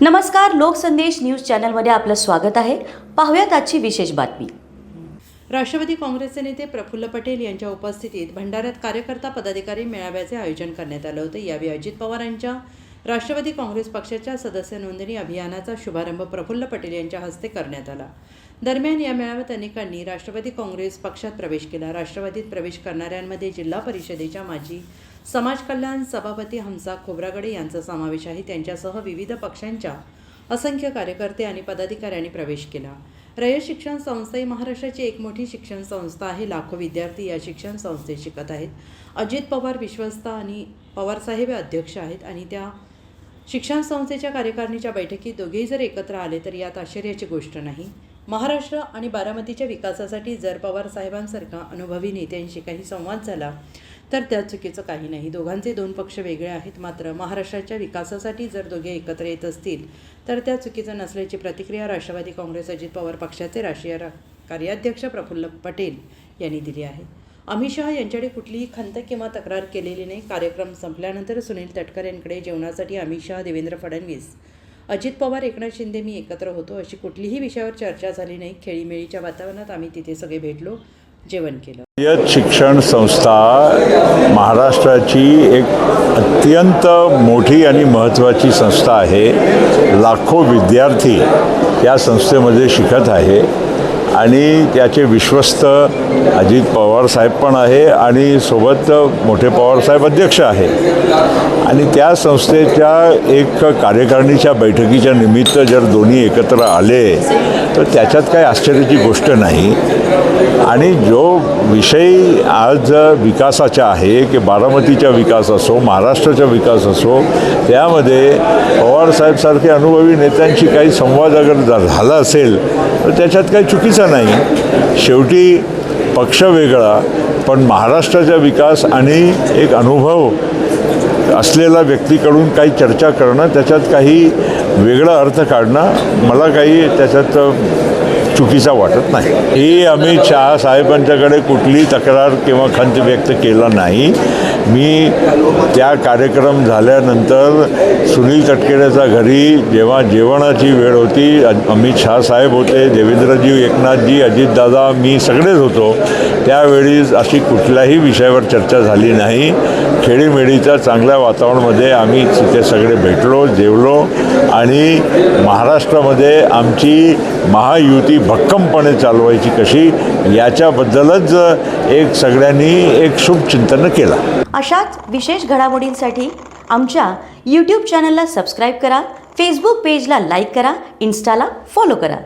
नमस्कार लोकसंदेश न्यूज चॅनलमध्ये आपलं स्वागत आहे. पाहूयात आजची विशेष बातमी. राष्ट्रवादी काँग्रेसचे नेते प्रफुल्ल पटेल यांच्या उपस्थितीत भंडाऱ्यात कार्यकर्ता पदाधिकारी मेळाव्याचे आयोजन करण्यात आलं होतं. यावेळी अजित पवार यांच्या राष्ट्रवादी काँग्रेस पक्षाच्या सदस्य नोंदणी अभियानाचा शुभारंभ प्रफुल्ल पटेल यांच्या हस्ते करण्यात आला. दरम्यान या मेळाव्यात अनेकांनी राष्ट्रवादी काँग्रेस पक्षात प्रवेश केला. राष्ट्रवादीत प्रवेश करणाऱ्यांमध्ये जिल्हा परिषदेच्या माजी समाज कल्याण सभापती हमसा खोब्रागडे यांचा समावेश आहे. त्यांच्यासह विविध पक्षांच्या असंख्य कार्यकर्ते आणि पदाधिकाऱ्यांनी प्रवेश केला. रयत शिक्षण संस्था ही महाराष्ट्राची एक मोठी शिक्षण संस्था आहे. लाखो विद्यार्थी या शिक्षण संस्थेत शिकत आहेत. अजित पवार विश्वस्त आणि पवारसाहेब अध्यक्ष आहेत आणि त्या शिक्षण संस्थेच्या कार्यकारिणीच्या बैठकीत दोघेही जर एकत्र आले तर यात आश्चर्याची गोष्ट नाही. महाराष्ट्र आणि बारामतीच्या विकासासाठी जर पवार साहेबांसारखा अनुभवी नेत्यांशी काही संवाद झाला तर त्या चुकीचं काही नाही. दोघांचे दोन पक्ष वेगळे आहेत. मात्र महाराष्ट्राच्या विकासासाठी जर दोघे एकत्र येत असतील तर त्या चुकीचं नसल्याची प्रतिक्रिया राष्ट्रवादी काँग्रेस अजित पवार पक्षाचे राष्ट्रीय कार्याध्यक्ष प्रफुल्ल पटेल यांनी दिली आहे. अमित शहा यांच्याकडे कुठलीही खंत किंवा तक्रार केलेली नाही. कार्यक्रम संपल्यानंतर सुनील तटकर यांकडे जेवणासाठी अमित शहा देवेंद्र फडणवीस अजित पवार एकनाथ शिंदे मी एकत्र होतो. अशी कुठलीही विषयावर चर्चा झाली नाही. खेळीमेळीच्या वातावरणात आम्ही तिथे सगळे भेटलो जेवण केलं. शिक्षण संस्था महाराष्ट्राची एक अत्यंत मोठी आणि महत्त्वाची संस्था आहे. लाखो विद्यार्थी या संस्थेमध्ये शिकत आहे. आणि त्याचे विश्वस्त अजित पवारसाहेब पण आहे आणि सोबत मोठे पवारसाहेब अध्यक्ष आहे. आणि त्या संस्थेच्या एक कार्यकारिणीच्या बैठकीच्या निमित्त जर दोन्ही एकत्र आले तर त्याच्यात काही आश्चर्याची गोष्ट नाही. आणि जो विषय आज विकासाचा आहे की बारामतीचा विकास असो महाराष्ट्राचा विकास असो त्यामध्ये पवारसाहेबसारखे अनुभवी नेत्यांशी काही संवाद अगर झा- झाला असेल तर त्याच्यात काही चुकीचं नाही. शेवटी पक्ष वेगळा पण महाराष्ट्राचा विकास आणि एक अनुभव असलेला व्यक्तीकडून काही चर्चा करणं त्याच्यात काही वेगळा अर्थ काढणं मला काही त्याच्यात चुकीचा वाटत नाही. हे आम्ही चहा साहेबांच्याकडे कुठली तक्रार किंवा खंत व्यक्त केला नाही. मी त्या कार्यक्रम झाल्यानंतर सुनील तटकरेचा घरी जेव्हा जेवणाची वेळ होती अमित शाह साहेब होते देवेंद्रजी एकनाथजी अजितदादा मी सगळेच होतो. त्यावेळी अशी कुठल्याही विषयावर चर्चा झाली नाही. खेळीमेळीच्या चांगल्या वातावरणामध्ये आम्ही तिथे सगळे भेटलो जेवलो आणि महाराष्ट्रामध्ये आमची महायुती भक्कमपणे चालवायची कशी याच्याबद्दलच एक सगळ्यांनी एक शुभचिंतन केलं. अशाच विशेष घडामोडींसाठी आमच्या यूट्यूब चॅनलला सबस्क्राईब करा फेसबुक पेजला लाईक करा इन्स्टाला फॉलो करा.